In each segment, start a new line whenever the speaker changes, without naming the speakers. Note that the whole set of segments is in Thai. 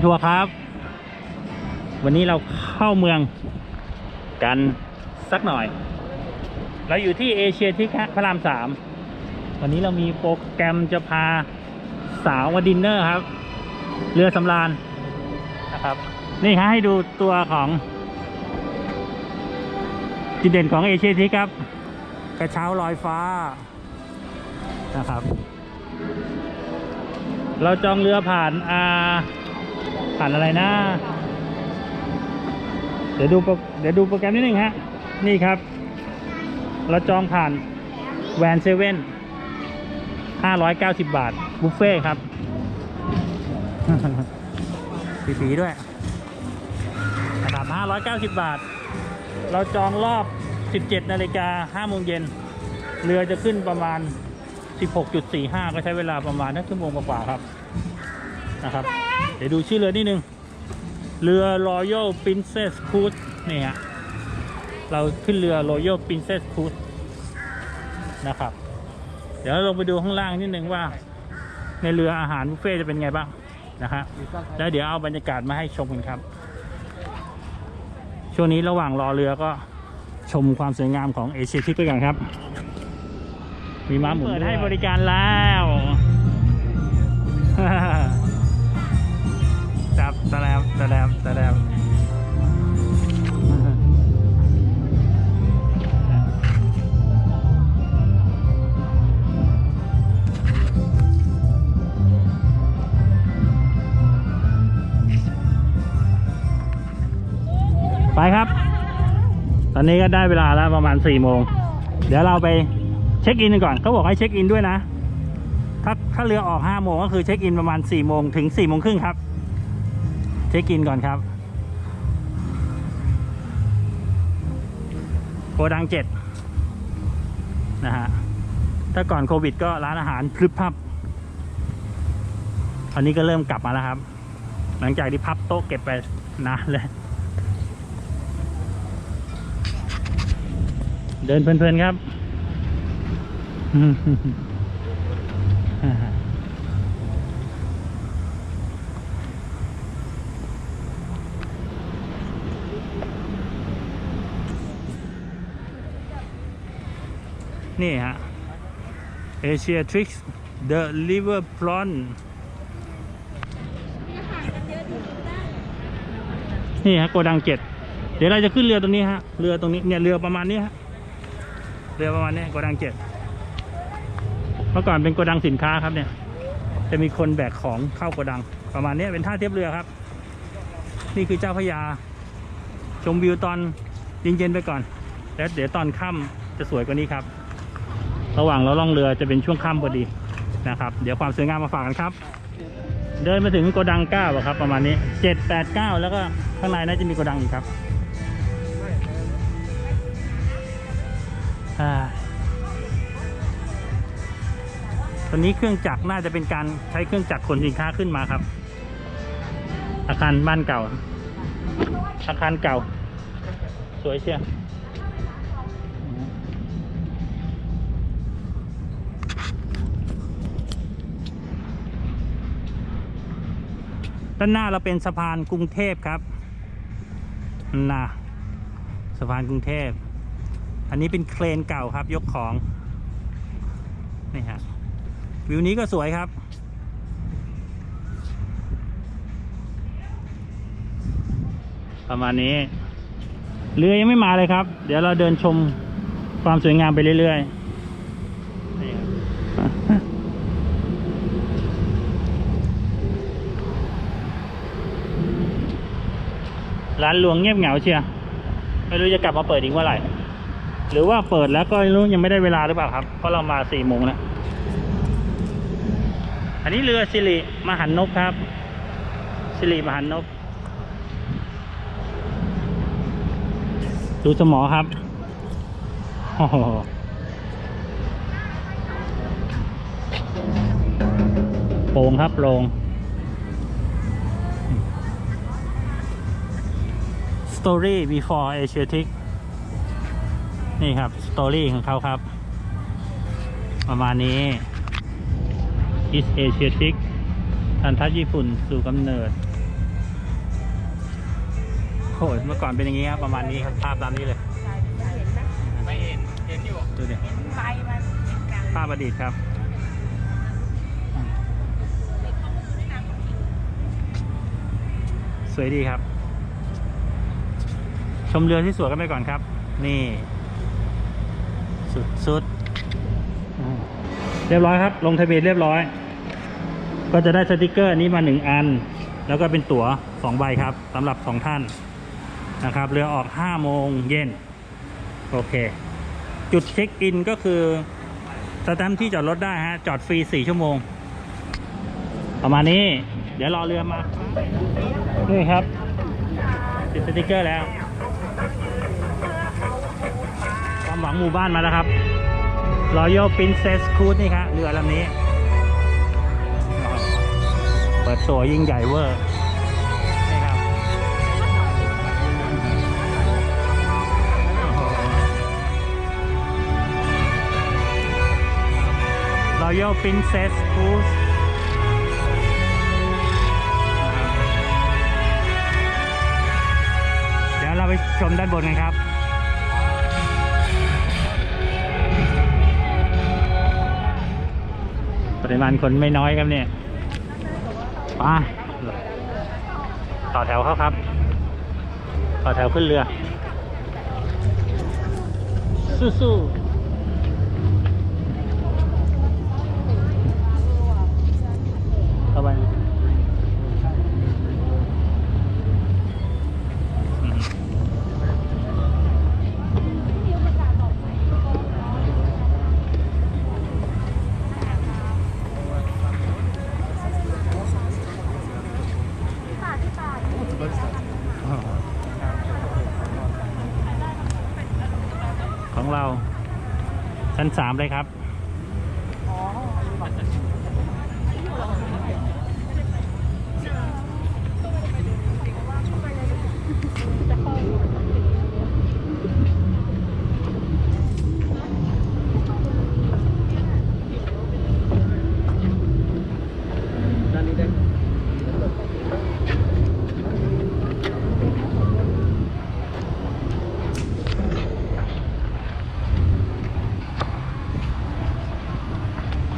อนทัวร์ครับ วันนี้เราเข้าเมืองกันสักหน่อย เราอยู่ที่เอเชียที่พระรามสามวันนี้เรามีโปรแกรมจะพาสาวมาดินเนอร์ครับ เรือสำราญนะครับ นี่ครับให้ดูตัวของจุดเด่นของเอเชียทิครับ กระเช้าลอยฟ้านะครับ เราจองเรือผ่านอ่า ผ่านอะไรนะ เดี๋ยวดูเดี๋ยวดูโปรแกรมนิดนึงฮะ นี่ครับ เราจองผ่านแวนเซเว่นห้าร้อยเก้าสิบบาท บุฟเฟ่ต์ครับปีๆด้วยนะครับห้าร้อยเก้าสิบบาท เราจองรอบ17นาฬิกา5โมงเย็น เรือจะขึ้นประมาณ 16.45 ก็ใช้เวลาประมาณนักชั่วโมงกว่าครับนะครับ ดี๋ยวดูชื่อเรือนิดนึง เรือ Royal Princess Cruise นี่ฮะ เราขึ้นเรือ Royal Princess Cruise นะครับ เดี๋ยวเราลงไปดูข้างล่างนิดนึงว่า ในเรืออาหารบุฟเฟ่จะเป็นไงบ้างนะฮะแล้วเดี๋ยวเอาบรรยากาศมาให้ชมกันครับ ช่วงนี้ระหว่างรอเรือก็ชมความสวยงามของเอเชียทิกไปกันครับ มีม้าหมุนเปิดให้บริการแล้ว นี้ก็ได้เวลาแล้วประมาณ4ี่โมง เดี๋ยวเราไปเช็คอินกันก่อนเขาบอกให้เช็คอินด้วยนะ ถ้าถ้าเรือออก5โมงก็คือเช็คอินประมาณ4โมงถึง4โมงครึ่งครับ เช็คอินก่อนครับโกดังเจ็ดนะฮะ ถ้าก่อนโควิดก็ร้านอาหารพลึบพับตอนนี้ก็เริ่มกลับมาแล้วครับ หลังจากที่พับโต๊ะเก็บไปนานเลย เดินเพลินๆครับนี่ฮะ Asia Tricks The River Prawn นี่ฮะโกดังเจ็ดเดี๋ยวเราจะขึ้นเรือตรงนี้ฮะ เรือตรงนี้เนี่ยเรือประมาณนี้ฮะ เรือประมาณนี้โกดังเจ็ดเมื่อก่อนเป็นโกดังสินค้าครับเนี่ย จะมีคนแบกของเข้าโกดัง ประมาณนี้เป็นท่าเทียบเรือครับ นี่คือเจ้าพยา ชมวิวตอนเย็นๆไปก่อน แล้วเดี๋ยวตอนค่ำจะสวยกว่านี้ครับ ระหว่างเราล่องเรือจะเป็นช่วงค่ำพอดีนะครับ เดี๋ยวความสวยงามมาฝากกันครับเดินมาถึงโกดังเก้าครับ ประมาณนี้เจ็ดแปดเก้าแล้วก็ข้างในน่าจะมีโกดังอีกครับ อ่าตอนนี้เครื่องจักรน่าจะเป็นการใช้เครื่องจักรขนสินค้าขึ้นมาครับ อาคารบ้านเก่า อาคารเก่า สวยเชียวด้านหน้าเราเป็นสะพานกรุงเทพครับน่ะสะพานกรุงเทพ อันนี้เป็นเครนเก่าครับยกของ นี่ฮะ วิวนี้ก็สวยครับ ประมาณนี้ เรือยังไม่มาเลยครับ เดี๋ยวเราเดินชมความสวยงามไปเรื่อยๆร้านหลวงเงียบเหงาเชียร์ไม่รู้จะกลับมาเปิดอีกเมื่อไหร่ หรือว่าเปิดแล้วก็รู้ยังไม่ได้เวลาหรือเปล่าครับ เพราะเรามาสี่โมงแล้ว อันนี้เรือสิริมหันนกครับ สิริมหันนก ดูสมอครับโอ้โหโปร่งครับโปร่ง Story before Asiatic นี่ครับ Story ของเขาครับ ประมาณนี้ East Asiatic ทันทัศน์ญี่ปุ่นสู่กำเนิดโหเมื่อก่อนเป็นอย่างนี้ครับประมาณนี้ครับภาพตามนี้เลย
ไม่เห็นเห็นอยู่
ดูดิ
ไฟมันเป็นกลาง
ภาพประดิษฐ์ครับอืมสวยดีครับ ชมเรือที่สวยกันไปก่อนครับ นี่ สุดสุดเรียบร้อยครับ ลงทะเบียนเรียบร้อย ก็จะได้สติกเกอร์นี้มาหนึ่งอัน แล้วก็เป็นตั๋วสองใบครับสำหรับสองท่านนะครับ เรือออกห้าโมงเย็น โอเค จุดเช็คอินก็คือสแตมป์ที่จอดรถได้ฮะ จอดฟรีสี่ชั่วโมง ประมาณนี้ เดี๋ยวรอเรือมา นี่ครับ ติดสติกเกอร์แล้ว หวังหมู่บ้านมาแล้วครับ Royal Princess Cruise นี่ครับเรือลำนี้ เปิดตัวยิ่งใหญ่เวอร์รอ้โห Royal Princess Cruise เดี๋ยวเราไปชมด้านบนกันครับ ริมาณคนไม่น้อยครับเนี่ยมาต่อแถวเข้าครับ ต่อแถวขึ้นเรือ สู้ๆเข้าไปอืมของเรา ชั้นสามเลยครับ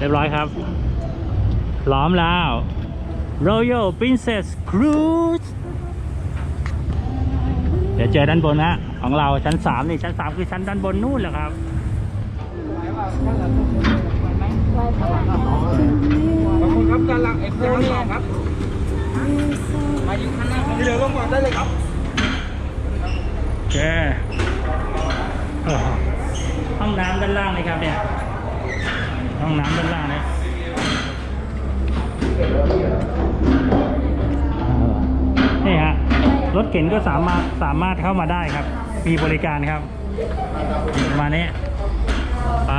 รียบร้อยครับพร้อมแล้ว Royal Princess Cruise เดี๋ยวเจอด้านบนนะของเราชั้นสามนี่ชั้นสามคือชั้นด้านบนนู่นแหละครับ
ขอบคุณครับด้านหลังเอ็กซ์ชั้นสองครับมาอยู่ข้างหน้าที่เรือลงก่อนได้เลยครับ
โอเคเออห้องน้ำด้านล่างเลยครับเนี่ย ห้องน้ำด้านล่างนี่นี่ฮะรถเข็นก็สามารถสามารถเข้ามาได้ครับ มีบริการครับ มาณนี้ยไป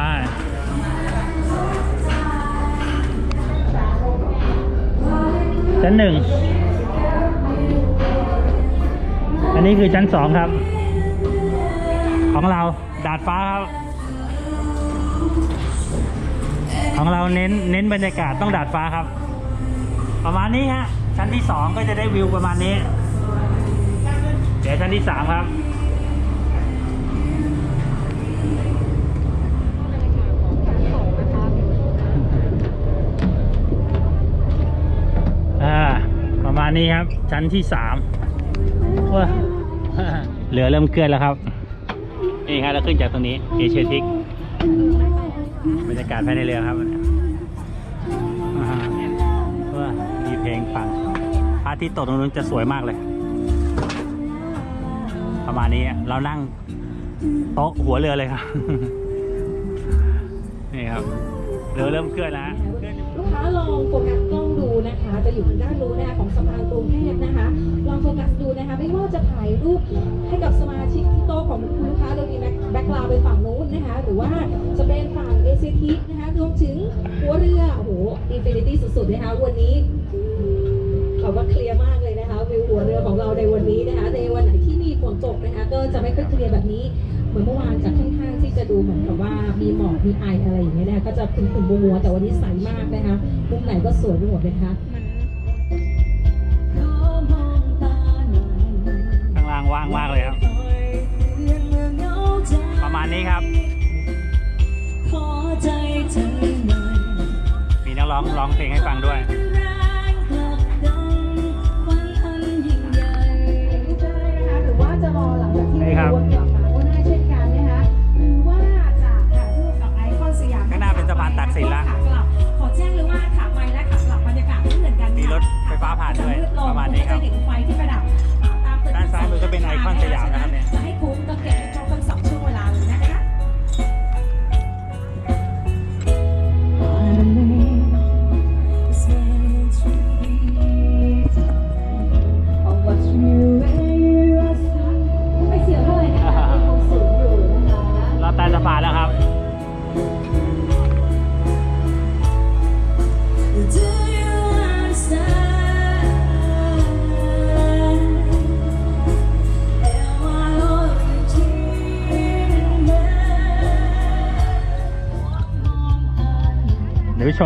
ชั้นหนึ่ง อันนี้คือชั้นสองครับ ของเราดาดฟ้าครับ ของเราเน้นเน้นบรรยากาศต้องดาดฟ้าครับ ประมาณนี้ฮะชั้นที่สองก็จะได้วิวประมาณนี้ เดี๋ยวชั้นที่สามครับประมาณนี้ครับ ชั้นที่สามว้าเรือเริ่มเคลื่อนแล้วครับ นี่ครับเราขึ้นจากตรงนี้เอเชียทิก บรรยากาศภายในเรือครับเพื่อมีเพลงฟังพระอาทิตย์ตกตรงนู้นจะสวยมากเลย ประมาณนี้เรานั่งโต๊ะหัวเรือเลยครับ นี่ครับ เรือเริ่มเคลื่อนแล้ว
ลูกค้าลองโฟกัสกล้อง นะคะ จะอยู่ทางด้านนู้นนะคะของสะพานกรุงเทพนะคะ ลองโฟกัสดูนะคะ ไม่ว่าจะถ่ายรูปให้กับสมาชิกที่โต๊ะของคุณลูกค้าโดยมีแบ็คกราวด์ไปฝั่งนู้นนะคะ หรือว่าจะเป็นฝั่งเอเชีทิกนะคะรวมถึงหัวเรือโอ้โหอินฟินิตี้สุดๆนะคะวันนี้เขาว่าเคลียร์มากเลยนะคะวิวหัวเรือของเราในวันนี้นะคะ ในวันไหนที่มีฝนตกนะคะ ก็จะไม่ค่อยเคลียร์แบบนี้ เหมือนเมื่อวานจากค่อนข้างที่จะดูเหมือนกับว่ามีหมอกมีไออะไรอย่างเงี้ยนะก็จะขุ่นๆมัวแต่วันนี้ใสมากนะคะมุมไหนก็สวยไปหมดเลยค่ะ
ข้างล่างว่าง
มากเลยครับ ประมาณนี้ครับ มีนักร้องร้องเพลงให้ฟังด้วย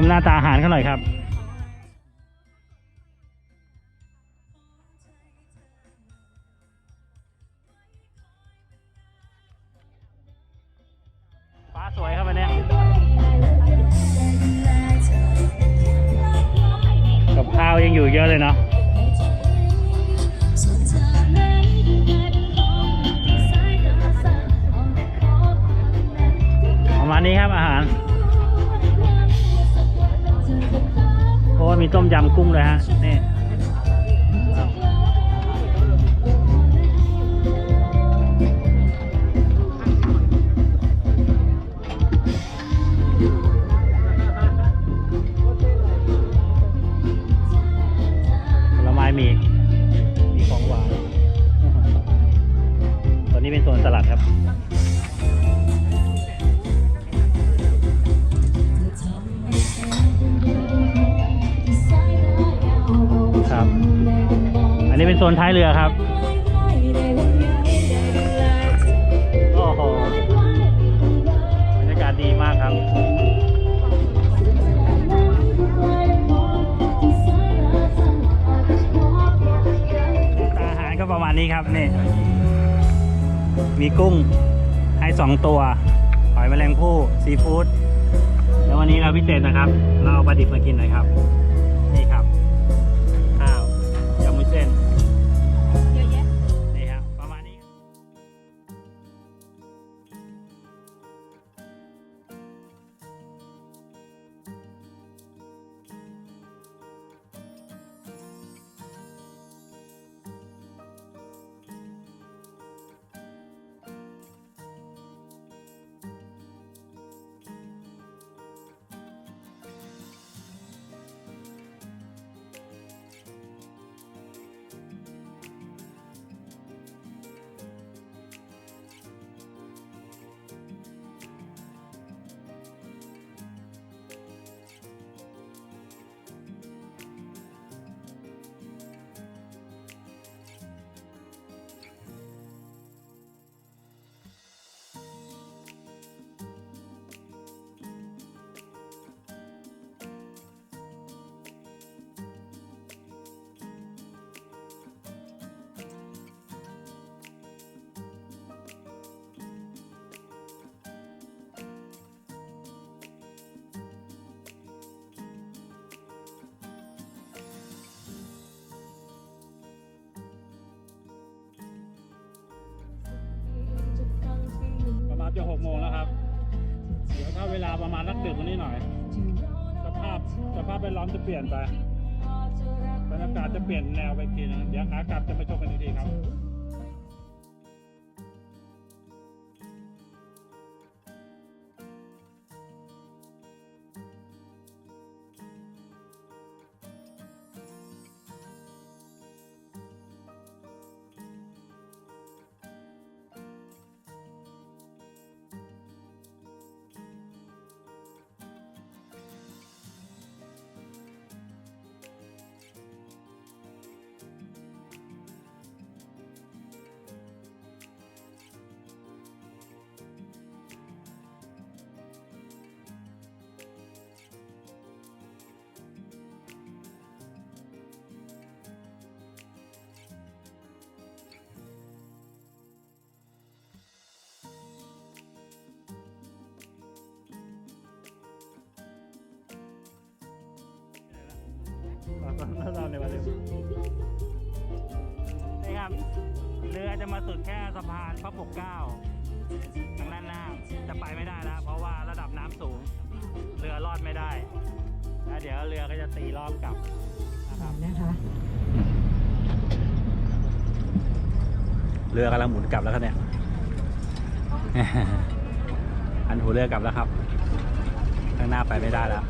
มหน้า
ตา
อาหา
ร
เขาหน่อยค
รับ ฟ้าสวยครับวันนี้กับข้าวยังอยู่เยอะเลยเนาะ
ป
ระมาณนี้ครับอะ มีต้มยำกุ้งเลยฮะนี่้ครับนี่ มีกุ้งให้สองตัวหอยแมลงภู่ซีฟู้ดแล้ววันนี้เราพิเศษนะครับ เราเอาปลาดิบมากินหน่อยครับ กโมงแล้วครับ เดี๋ยวถ้าเวลาประมาณนักดึกวันนี้หน่อย สภาพสภาพแวดล้อมจะเปลี่ยนไปบรรยากาศจะเปลี่ยนแนวไปทีนึงเดี๋ยวขากลับจะมาชมกันทีครับ
ร็วนี่ครับ เรือจะมาสุดแค่สะพานพระปกเก้าทางด้านหน้าจะไปไม่ได้แล้วเพราะว่าระดับน้ำสูง เรือรอดไม่ได้แล้วเดี๋ยวเรือก็จะตีรอบกลับนะครับ
นะคะ
เรือกำลังหมุนกลับแล้วครับเนี่ย อันหัวเรือกลับแล้วครับ ข้างหน้าไปไม่ได้แล้ว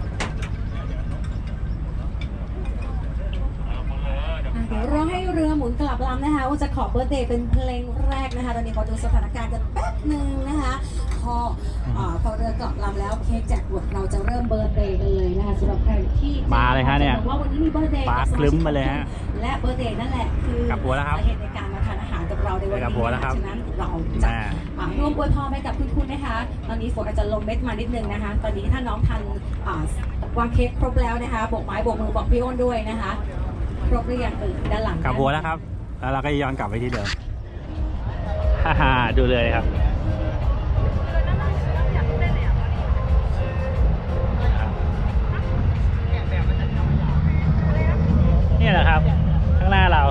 อะเดี๋ยวรอให้เรือหมุนกลับลำนะคะว่าจะขอเบิร์ดเดย์เป็นเพลงแรกนะคะ ตอนนี้ขอดูสถานการณ์กันแป๊บหนึ่งนะคะ พออ่าพอเรือกลับลำแล้วเค้กแจกหมดเราจะเริ่มเบิร์ดเดย์กันเลยนะคะสำหรับใครที่จะ
มาเลยฮะเนี่ย
บอกว่าวันนี้มีเบิร์ดเดย์
ฟ้าครึ้มมาเลยฮะ
และเบิร์ดเดย์นั่นแหละคือก
ลับหัวแล้วครับ
สาเหตุในการมาทานอาหารกับเราในวัน
กลั
นี้
บหัวแล้วครับ
ฉะนั้นเราจะ
แม่
อ่าร่วมอวยพรให้กับคุณคุณนะคะ ตอนนี้ฝนอาจจะลงเม็ดมานิดนึงนะคะ ตอนนี้ถ้าน้องทานอ่าวางเค้กครบแล้วนะคะโบกไม้โบกมือบอกพี่อ้นด้วยนะคะ ครบหรือยังเอ่ยด้านหลัง
กลับหัวแล้วครับ แล้วเราก็ย้อนกลับไปที่เดิมฮ่าฮ่าดูเลยครับนี่แหละครับ ข้างหน้าเรา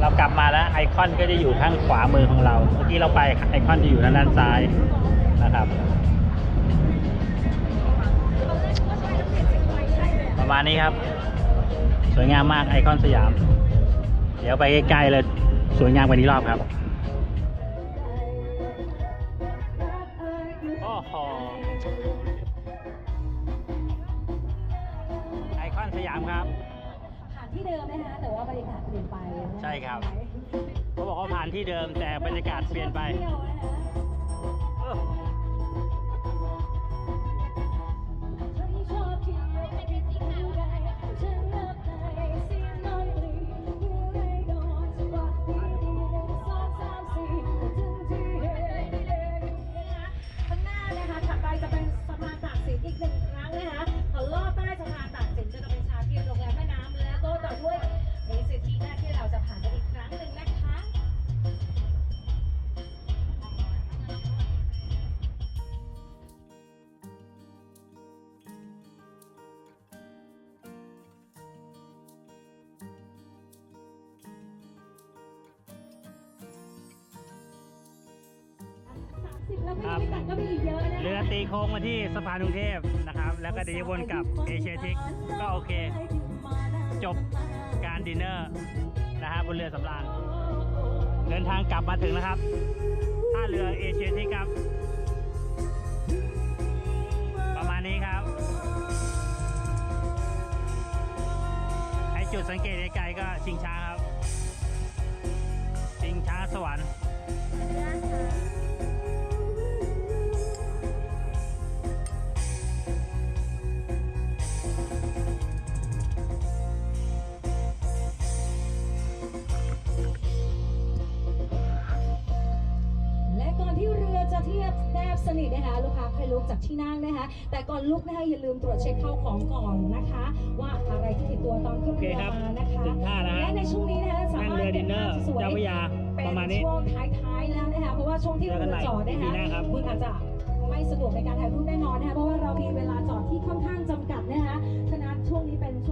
เรากลับมาแล้วไอคอนก็จะอยู่ข้างขวามือของเรา เมื่อกี้เราไปไอคอนจะอยู่ด้านด้านซ้ายนะครับ ประมาณนี้ครับ สวยงามมากไอคอนสยาม เดี๋ยวไปใกล้ๆเลยสวยงามกว่านี้รอบครับโอ้โหไอคอนสยามครับ
ผ่านที่เดิมนะคะแต่ว่าบรรยากาศเปลี่ยนไปนะะ
ใช่ครับ เขาบอกว่าผ่านที่เดิมแต่บรรยากาศเปลี่ยนไป
นึ่
ง
ครั้งนะคะ ตีโค้ง
มา
ที่สะพานกรุงเทพนะครับ แล้วก็เดี๋ยวจะวนกลับเอเชียทิกก็โอเค จบการดินเนอร์นะฮะบนเรือสำราญเดินทางกลับมาถึงแล้วครับท่าเรือเอเชียทิกครับ ประมาณนี้ครับ ให้จุดสังเกตไกลๆก็ชิงช้าครับ ชิงช้าสวรรค์
สนิทนะคะลูกค้าใครลุกจากที่นั่งนะคะ แต่ก่อนลุกนะคะอย่าลืมตรวจเช็คเข้าของก่อนนะคะ ว่าอะไรที่ติดตัวตอนขึ้นเรือมานะคะ
และ
ในช่วงนี้นะคะสามารถ
เดิก็บภาพ
สวย
เป็
นช่วงท้ายๆแล้วนะคะเพราะว่าช่วงที่
เราจอดนะ
คะคุณอา
จจะไม่
สะดวกในการถ่ายรู
ปแน่นอนนะ
คะ
เพราะว่าเรา
มีเวลาจอดที่ค่อนข้างจำกัดนะคะฉะนั้นช่วงนี้เป็นช่ว